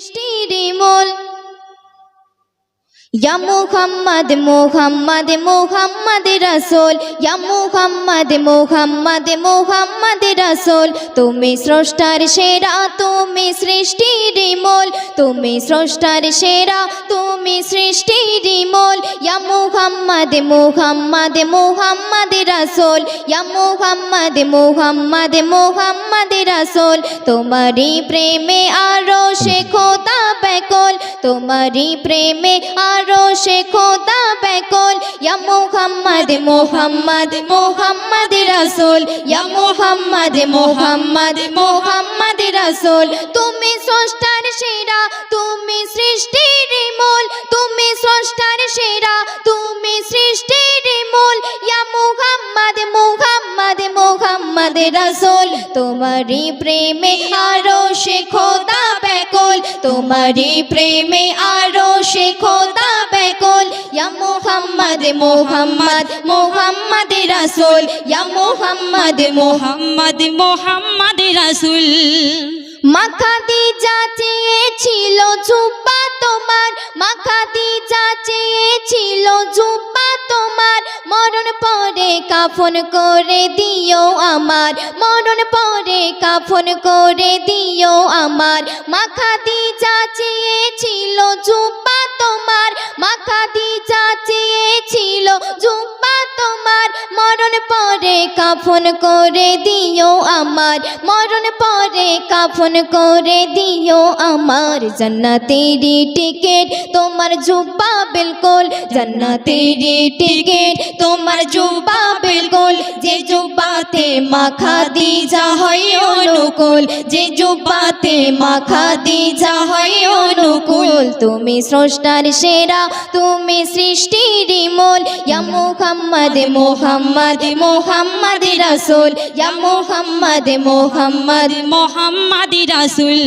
সৃষ্টির ইয়া মুহাম্মদ মুহাম্মদ মুহাম্মদ রাসূল ইয়া মুহাম্মদ মুহাম্মদ মুহাম্মদ রাসূল তুমি স্রষ্টার সেরা, তুমি সৃষ্টির মূল। তুমি স্রষ্টার সেরা, তুমি সৃষ্টির মূল। ইয়া মুহাম্মদ মুহাম্মদ মুহাম্মদ রাসূল ইয়া মুহাম্মদ মুহাম্মদ মুহাম্মদ রাসূল তোমারই প্রেমে আরও সে খোদা বেকল তোমারই প্রেমে আরও সে খোদা বেকল ইয়া মুহাম্মদ মুহাম্মদ মুহাম্মদ রাসূল। ইয়া মুহাম্মদ মুহাম্মদ মুহাম্মদ রাসূল। তুমি স্রষ্টার সেরা, তুমি সৃষ্টির মূল। তুমি স্রষ্টার সেরা, তুমি সৃষ্টির মূল। ইয়া মুহাম্মদ মুহাম্মদ মুহাম্মদ রাসূল। তোমারই প্রেমে আরও সে খোদা তোমারই প্রেমে আরও সে খোদা বেকুল ইয়া মোহাম্মদ মোহাম্মদ মোহাম্মদ রাসুল। ইয়া মুহাম্মদ, মোহাম্মদ মোহাম্মদ রাসুল। মাখা দি চেয়েছিল জুব্বা তোমার, মাখা দি চেয়েছিল জুব্বা তোমার, মরণ পরে কাফন করে দিও আমার, মরণ পরে কাফন করে দিও আমার, মাখা দি চেয়েছিল জুব্বা তোমার, মাখা দি চেয়েছিল জুব্বা তোমার, মরণ পরে কাফন করে দিও আমার, মরণ পরে কাফন করে দিও আমার জান্নাতেরি টিকেট তোমার জুব্বা বিলকুল জান্নাতেরি টিকেট তোমার জুব্বা বিলকুল যে জুব্বাতে মাখা দি যা হয় অনুকূল যে জুব্বাতে মাখা দি যা হয় অনুকূল তুমি স্রষ্টার সেরা, তুমি সৃষ্টির মূল ইয়া মুহাম্মদ মুহাম্মদ মুহাম্মদ রাসূল। ইয়া মুহাম্মদ মুহাম্মদ, মোহাম্মদ রাসুল।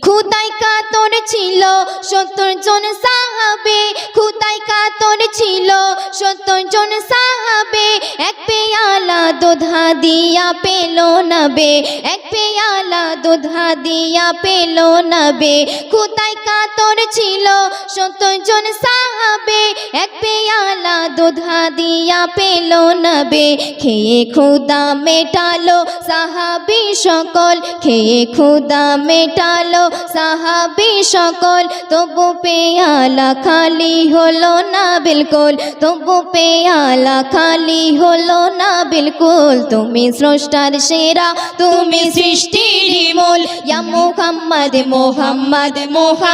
খুদাই কাতর ছিল সত্তর জন সাহাবে। খুদাই কাতর ছিল সত্তর জন সাহাবে। এক পেয়ালা দুধা দিয়া পেল নবে এক পেয়ালা দুধা দিয়া পেল নবে খুদাই কাতর ছিল সত্তর জন সাহাবে। এক পেয়ালা দুধা দিয়া পেল নবে। খেয়ে খুদা মেটালো সাহাবি সকল। খেয়ে খুদা মেটালো সাহাবি সকল। তবু পেয়ালা খালি হলো না বিলকুল। তবু পেয়ালা খালি হলো না বিলকুল। তুমি স্রষ্টার সেরা, তুমি সৃষ্টির মূল। ইয়া মুহাম্মদ মুহাম্মদ মুহাম্মদ।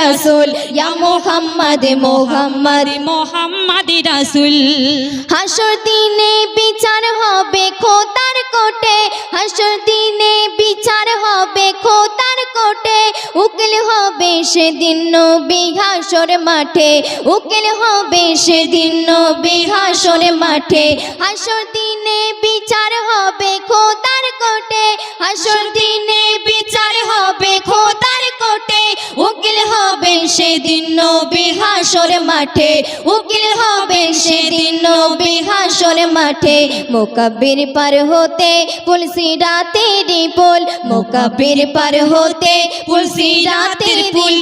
রাসূল ইয়া মুহাম্মদ মুহাম্মদ। মোহাম্মদ রাসুল। হাসর দিনে বিচার হবে খোদার কোটে হাসর দিনে বিচার হবে খোদার কোটে উকিল হবে সেদিন নবী হাসর মাঠে উকিল হবে সেদিন নবী হাসর মাঠে। হাসর দিনে বিচার হবে খোদার কোটে হাসর দিনে বিচার হবে খোদার কোটে উকিল হবে সেদিন নবী মাঠে। উকিল হবেন সেদিন নবী মাঠে। মোকাবির পার হতে পুলসি রাতের পোল মোকাবির পার হতে পুলসি রাতের পুল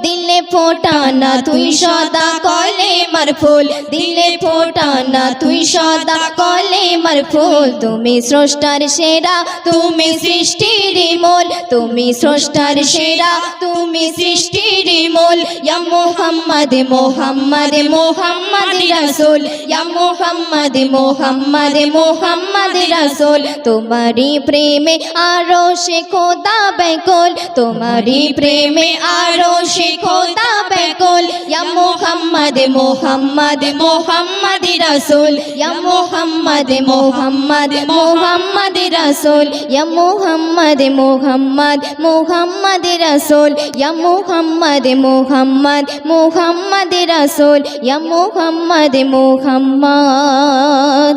দিলে ফোটানা, তুই সদা কলে মার ফুল। দিলে ফোটানা, তুই সদা কলে মার ফুল। তুমি স্রষ্টার সেরা, তুমি সৃষ্টির মোল তুমি স্রষ্টার সেরা, তুমি সৃষ্টির মোল ইয়া মুহাম্মদ মুহাম্মদ মুহাম্মদ রাসূল। ইয়া মুহাম্মদ মুহাম্মদ মুহাম্মদ রাসূল। তোমারই প্রেমে আরও সে খোদা বেকল তোমারই প্রেমে আরও খোদা মুহাম্মদ রাসূল। ইয়া মুহাম্মদ মুহাম্মদ মুহাম্মদ রাসূল। ইয়া মুহাম্মদ মুহাম্মদ মুহাম্মদ রাসূল। ইয়া মুহাম্মদ মুহাম্মদ মুহাম্মদ রাসূল। ইয়া মুহাম্মদ মুহাম্মদ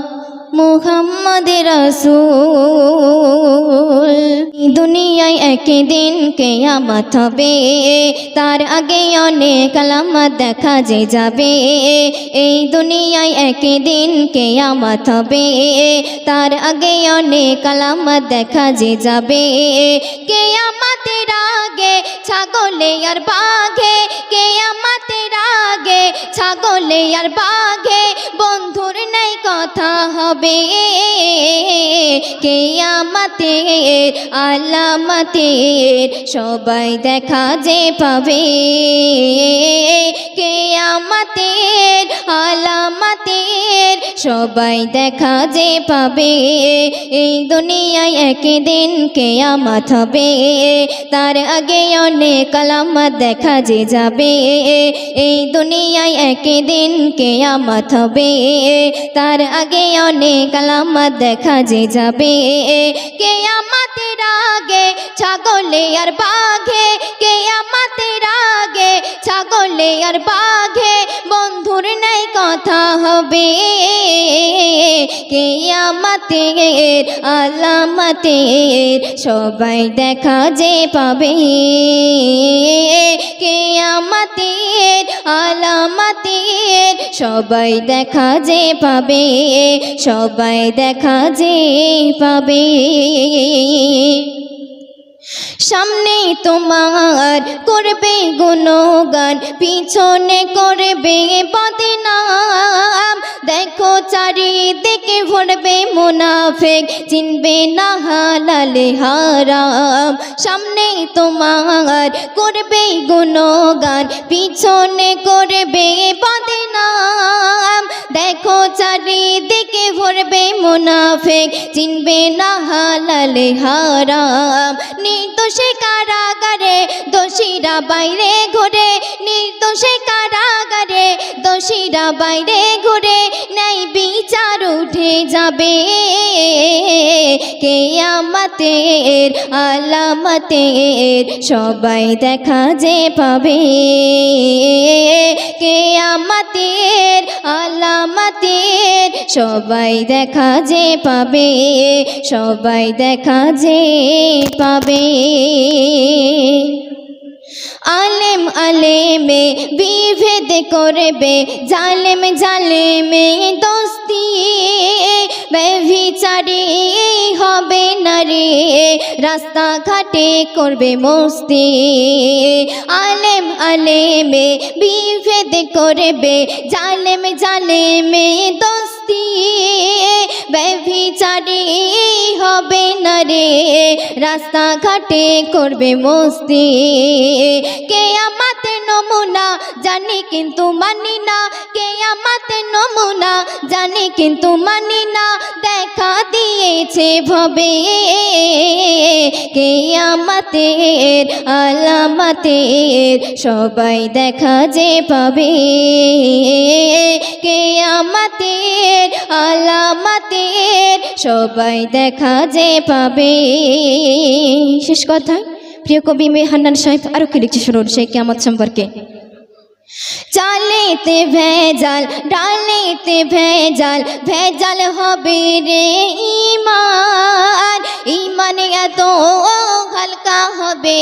মুহাম্মদ রসুল। একদিন কেয়ামত হবে। তার আগে অনেক আলামত দেখা যে যাবে। এই দুনিয়ায় একদিন কেয়ামত হবে। তার আগে অনেক আলামত দেখা যে যাবে। কেয়ামতের আগে ছাগলে আর বাঘে। কেয়ামতের আগে ছাগলে আর বাঘে। বন্ধুর নাই কথা হবে। কেয়ামতের আলামতের সবাই দেখা যে পাবে। কে কেয়ামতের আলামতের সবাই দেখা যে পাবে। এই দুনিয়ায় একদিন কেয়ামত হবে। তার আগে অনেক আলামত দেখা যে যাবে। এই দুনিয়ায় একদিন কেয়ামত হবে। তার আগে অনেক আলামত দেখা যে যাবে। কেয়ামতের আগে ছাগলে আর বাঘে কেয়ামতের আগে? ছাগলে আর বাঘে, বন্ধুর নাই কথা হবে। কেয়ামতের আলামতের সবাই দেখা যে পাবে। কেয়ামতের আলামতের সবাই দেখা যে পাবে। সবাই দেখা যে পাবে। সামনে তোমার করবে গুণগান, পিছনে করবে বদনাম। দেখো চারিদিকে ভরবে মুনাফেক, চিনবে না হালালে হারাম। সামনে তোমার করবে গুণগান, পিছনে করবে বদনাম। চারিদিকে ভরবে মুনাফেক, চিনবে না হালালে হারাম। নির্দোষে কারাগারে দোষীরা বাইরে ঘুরে, নির্দোষে কারাগারে দোষীরা বাইরে ঘুরে। নাই বিচার উঠে যাবে কেয়ামতের, আলামতের। সবাই দেখা যে পাবে কেয়ামতের, আলামতের। সবাই দেখা যে পাবে সবাই দেখা যে পাবে। আলেম আলেমে বিভেদ করবে, জালেম জালেমে দোস্তি। ব্যভিচারে হবে না রে, রাস্তাঘাটে করবে মস্তি। আলেম আলেমে বিভেদ করবে, জালেম জালেমে দোস্তি। ব্যভিচারে হবে না রে। রাস্তাঘাটে করবে মস্তি। কে আমাতে নমুনা জানি কিন্তু মানি না। কে আমাতে নমুনা জানি কিন্তু মানি না। দেখা দিয়েছে ভবে। কে আমাতের আলামাতের সবাই দেখা যে পাবে। কে আমাতের আলামাতের সবাই দেখা যে পাবে। শেষ কথায় প্রিয় কবি মেহান্নান সাহেব আরও কি লিখছে শুনুন সেই কেমন সম্পর্কে। চালেতে ভেজাল, ডালেতে ভেজাল ভেজাল হবে রে ইমান ইমানে এত হালকা হবে,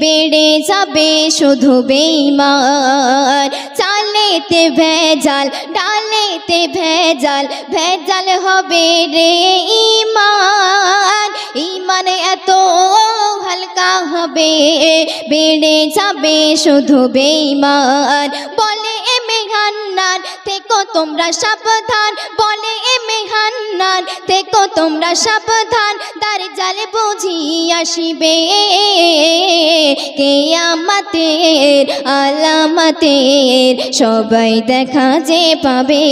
বেড়ে যাবে শুধু বেইমান চালেতে ভেজাল, ডালেতে ভেজাল ভেজাল হবে রে ইমান। ইমান এত হালকা হবে, বেড়ে যাবে শুধু বেইমান বলে এ মেঘান্নার থেকো তোমরা সাবধান। বলে এ মেঘান্নার থেকো তোমরা সাবধান। দার জালে বুঝি আসিবে কে আমাতের আলামাতের। সবাই দেখা যে পাবে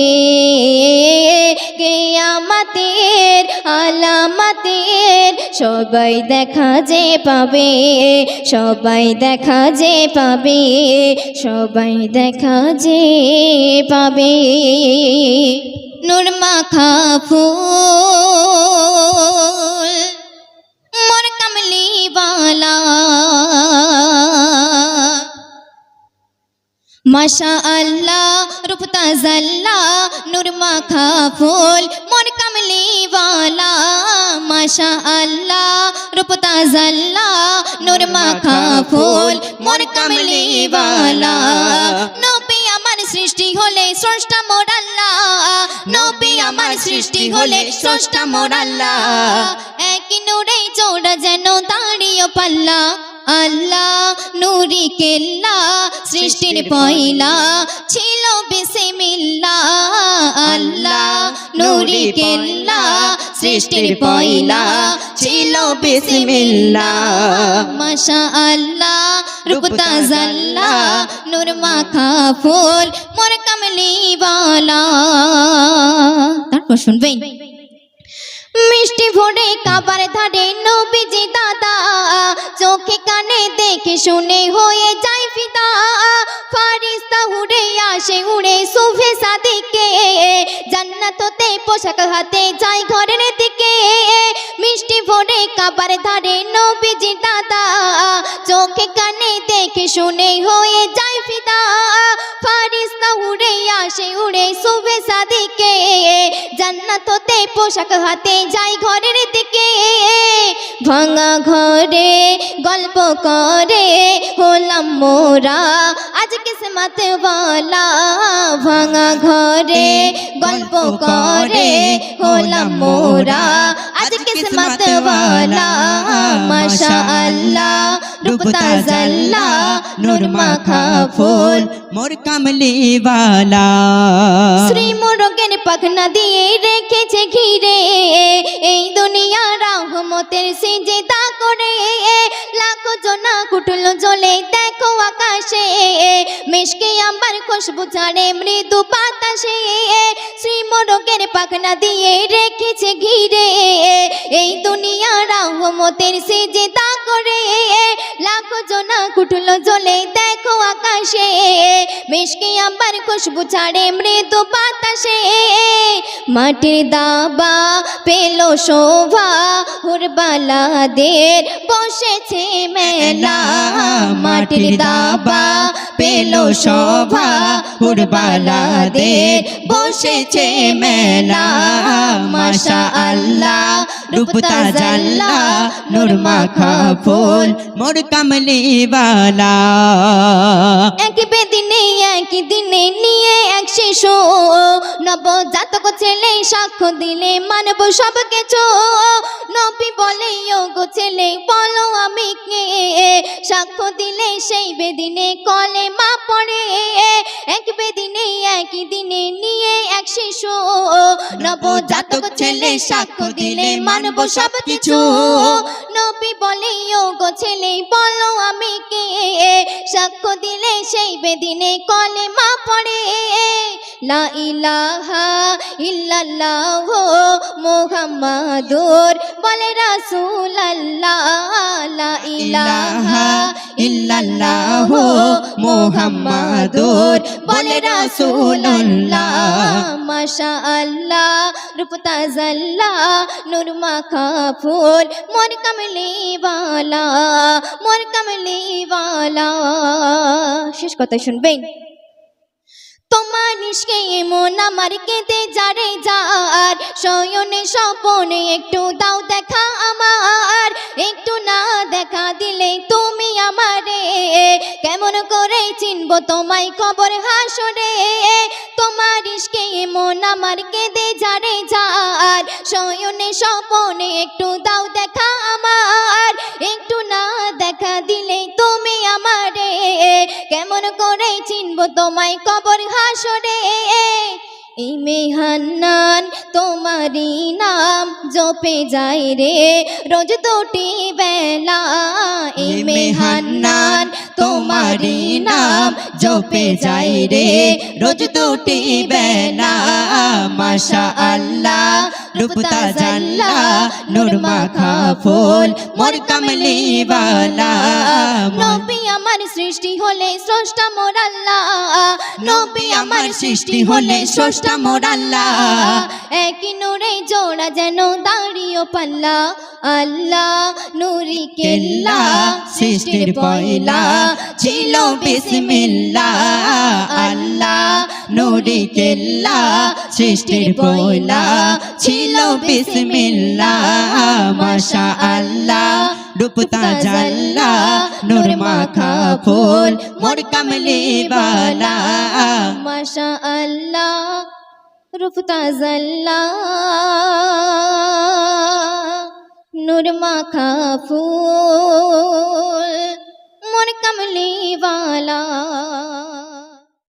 কে আমাতের আলামাতের। সবাই দেখা যে পাবে, সবাই দেখা যে পাবে। সবাই দেখা যে পাবে। নূর মাখা ফুল মোর কামলিওয়ালা। মাশা আল্লাহ রূপতা তাজাল্লা নূর মাখা ফুল মোর কামলিওয়ালা। মাশা আল্লাহ রূপ তাজাল্লা নূর ফুল মোর কামলিওয়ালা। নবী সৃষ্টি হলে স্রষ্টা মোর আল্লাহ। নবী আমার সৃষ্টি হলে স্রষ্টা মোর আল্লাহ। এক নূরে চোরা যেন দাঁড়িয়ে পাল্লা। আল্লাহ নুরি কেল্লা সৃষ্টির পয়লা ছিল বিসমিল্লা আল্লাহ নুরি কেল্লা সৃষ্টির পয়লা ছিল বিসমিল্লা মাশা আল্লাহ রূপতা জাল্লা। নূর মাখা ফুল মোর কামলি বালা। তারপর শুনবেন। মিষ্টি ভরে কাবার ধারে নবীজি দাদা চোখে কানে দেখে শুনে হয়ে যায় ফিদা। ফারিস্তা উড়ে আসে, উড়ে সুফে সাদিকে জান্নাততে পোশাক হাতে যায় ঘরের দিকে। মিষ্টি ভরে কাবার ধারে নবীজি দাদা। চোখে কানে দেখে শুনে হয়ে যায় ফিদা। ফারিস্তা উড়ে আসে, উড়ে সুফে সাদিকে জান্নাত হতে পোশাক হাতে ঘরের দিকে ভাঙা ঘরে গল্প করে, হলাম মোরা। আজ কিসমত বলা ভাঙা ঘরে গল্প করে, হলাম মোরা। আজ কিসমত বালা মাশা আল্লাহ রূপতা জাল্লা, নূর ফুল, মোর কামলি বালা। শ্রী মোরগের পাখনা দিয়ে রেখেছে ঘিরে, এই দুনিয়া রহমতের সে সিজদা করে লাখো জনা কুটুলো জ্বলে দেখো আকাশে মিশকে আমার খুশবু ছাড়ে মৃদু বাতাসে শ্রী মোরগের পাখনা দিয়ে রেখেছে ঘিরে এই দুনিয়া রহমতের সিজদা করে লাখো জনা কুটুলো জ্বলে দেখো আকাশে মিশকে আমার খুশবু ছাড়ে মৃদু বাতাসে মাটির দাবা পেল শোভা হুরবালাদের বসেছে মেলা মাটির দাবা পেল শোভা উড়বালাদের বসেছে মেলা মাশা আল্লাহ রূপতা জাল্লা নূর মাখা ফুল মোর কামলি বালা এক বেদিনে এক দিনে নিয়ে এক শিশু নবজাতক ছেলে সাক্ষ্য দিলে মানব সব কিছু নবী বলে গো ছেলে বলো আমি কে? সাক্ষ্য দিলে সেই বেদিনে কলে মা পড়ে। এক বেদিনে এক দিনে নিয়ে এক শিশু। নবজাতক ছেলে সাক্ষ্য দিলে মানব সব কিছু নবী বলে, ও গো ছেলে, বলো আমি কে? সাক্ষ্য দিলে সেই বেদিনে কলে মা পড়ে। লা ইলাহা ইল্লাল্লাহ মুহাম্মাদুর বলে রাসূলুল্লাহ। লা ইলাহা ইল্লাল্লাহ মুহাম্মাদুর বলে রাসুল্লাহ মাশা আল্লাহ রূপ তাজাল্লা নূর মাখা ফুল মোর কামলিওয়ালা মোর কামলিওয়ালা। শেষ কথা শুনবেন। তোমার নিষ্কে মন আমার কেঁদে যারে যার? শয়নে স্বপনে একটু দাও দেখা আমার। একটু না দেখা দিলে তুমি আমারে। কেমন করে চিনব তোমায় খবর হাসরে? তোমার ইস্কে মন আমার কেঁদে যারে যার? শয়নে স্বপনে একটু দাও দেখা আমার। কেমন করে চিনব তোমায় কবর হাসরে? ইমে হান্নান তোমারই নাম জপে যায় রে রোজ দুটি বেলা। ইমে হান্নান তোমারই নাম জপে যাই রে রোজ দুটি বেলা। মাশা আল্লাহ রূপতা জাল্লা নূর মাখা ফুল মোর কামলি বালা নবী আমার সৃষ্টি হলে স্রষ্টা মোর আল্লাহ নবী আমার সৃষ্টি হলে স্রষ্টা মোর আল্লাহ একই নূরে জোড়া যেন দাঁড়িয়ে পাল্লা। আল্লাহ নুরি কেল্লা, সৃষ্টির পয়লা ছিল বিসমিল্লা। আল্লাহ নুরি কেল্লা, সৃষ্টির পয়লা ছিল বিসমিল্লা মাশা আল্লাহ রূপতা জাল্লা নূর মাখা ফুল মোর কামলি বালা মাশা আল্লাহ রূপতা জাল্লা নূর মাখা ফুল মোর কমলি वाला